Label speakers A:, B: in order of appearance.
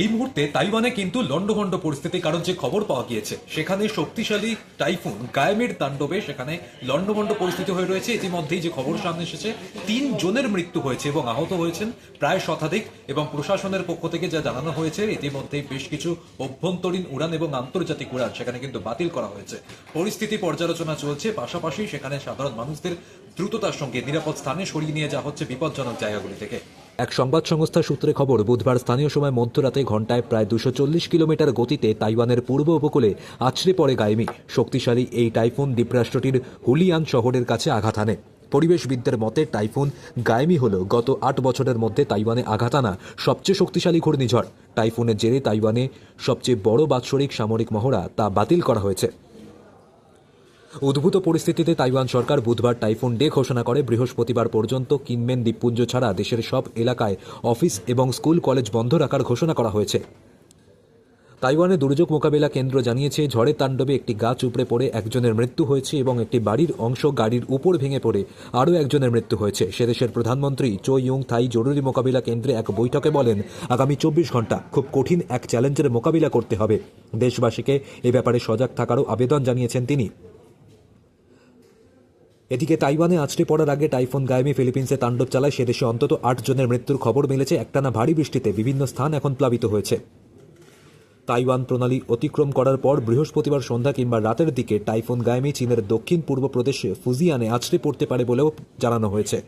A: এই মুহূর্তে তাইওয়ানে কিন্তু লন্ডভন্ড পরিস্থিতি কারণ যে খবর পাওয়া গিয়েছে। সেখানে শক্তিশালী টাইফুন গায়ামের তাণ্ডবে সেখানে লন্ডভন্ড পরিস্থিতি হয়ে রয়েছে। ইতিমধ্যেই যে খবর সামনে এসেছে, তিন জনের মৃত্যু হয়েছে এবং আহত হয়েছেন প্রায় শতাধিক এবং প্রশাসনের পক্ষ থেকে যা জানানো হয়েছে, ইতিমধ্যেই বেশ কিছু অভ্যন্তরীণ উড়ান এবং আন্তর্জাতিক উড়ান সেখানে কিন্তু বাতিল করা হয়েছে। পরিস্থিতি পর্যালোচনা চলছে, পাশাপাশি সেখানে সাধারণ মানুষদের দ্রুততার সঙ্গে নিরাপদ স্থানে সরিয়ে নিয়ে যাওয়া হচ্ছে বিপজ্জনক জায়গাগুলি থেকে। এক সংবাদ সংস্থা সূত্রে খবর, বুধবার স্থানীয় সময় মধ্যরাতে ঘন্টায় প্রায় দুশো কিলোমিটার গতিতে তাইওয়ানের পূর্ব উপকূলে আছড়ে পড়ে গাইমি শক্তিশালী এই টাইফুন দ্বীপরাষ্ট্রটির হুলিয়ান শহরের কাছে আঘাত হানে। পরিবেশবিদদের মতে, টাইফুন গায়েমি হল গত আট বছরের মধ্যে তাইওয়ানে আঘাত আনা সবচেয়ে শক্তিশালী ঘূর্ণিঝড়। টাইফুনের জেরে তাইওয়ানে সবচেয়ে বড় বাৎসরিক সামরিক মহড়া তা বাতিল করা হয়েছে। উদ্ভূত পরিস্থিতিতে তাইওয়ান সরকার বুধবার টাইফুন ডে ঘোষণা করে, বৃহস্পতিবার পর্যন্ত কিনমেন দ্বীপপুঞ্জ ছাড়া দেশের সব এলাকায় অফিস এবং স্কুল কলেজ বন্ধ রাখার ঘোষণা করা হয়েছে। তাইওয়ানে দুর্যোগ মোকাবিলা কেন্দ্র জানিয়েছে ঝড়ের তাণ্ডবে একটি গাছ উপড়ে পড়ে একজনের মৃত্যু হয়েছে এবং একটি বাড়ির অংশ গাড়ির উপর ভেঙে পড়ে আরও একজনের মৃত্যু হয়েছে। সে দেশের প্রধানমন্ত্রী চো ইউং থাই জরুরি মোকাবিলা কেন্দ্রে এক বৈঠকে বলেন, আগামী চব্বিশ ঘণ্টা খুব কঠিন এক চ্যালেঞ্জের মোকাবিলা করতে হবে। দেশবাসীকে এ ব্যাপারে সজাগ থাকারও আবেদন জানিয়েছেন তিনি। এদিকে তাইওয়ানে আছড়ে পড়ার আগে টাইফুন গায়েমি ফিলিপিন্সে তাণ্ডব চালায় সে দেশে অন্তত আট জনের মৃত্যুর খবর মিলেছে। একটানা ভারী বৃষ্টিতে বিভিন্ন স্থান এখন প্লাবিত হয়েছে। তাইওয়ান প্রণালী অতিক্রম করার পর বৃহস্পতিবার সন্ধ্যা কিংবা রাতের দিকে টাইফুন গায়েমি চীনের দক্ষিণ পূর্ব প্রদেশে ফুজিয়ানে আছড়ে পড়তে পারে বলেও জানানো হয়েছে।